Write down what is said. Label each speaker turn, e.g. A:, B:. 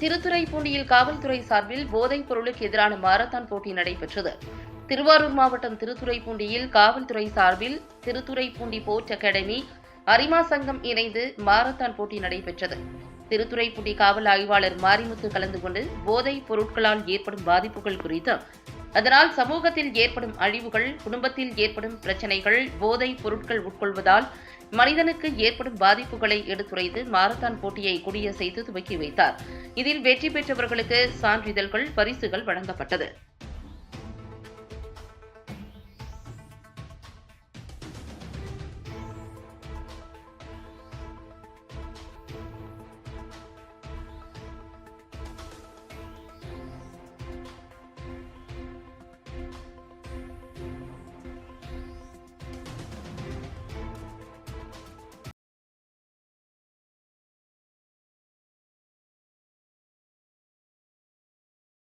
A: திருத்துறைப்பூண்டியில் காவல்துறை சார்பில் போதைப் பொருளுக்கு எதிரான மாரத்தான் போட்டி நடைபெற்றது. திருவாரூர் மாவட்டம் திருத்துறைப்பூண்டியில் காவல்துறை சார்பில் திருத்துறைப்பூண்டி போர்ட் அகாடமி அரிமா சங்கம் இணைந்து மாரத்தான் போட்டி நடைபெற்றது. திருத்துறைப்பூண்டி காவல் ஆய்வாளர் மாரிமுத்து கலந்து கொண்டு போதைப் பொருட்களால் ஏற்படும் பாதிப்புகள் குறித்து அதனால் சமூகத்தில் ஏற்படும் அழிவுகள் குடும்பத்தில் ஏற்படும் பிரச்சனைகள் போதைப் பொருட்கள் உட்கொள்வதால் மனிதனுக்கு ஏற்படும் பாதிப்புகளை எடுத்துரைத்து மாரத்தான் போட்டியை கொடியசைத்து துவக்கி வைத்தார். இதில் வெற்றி பெற்றவர்களுக்கு சான்றிதழ்கள் பரிசுகள் வழங்கப்பட்டது.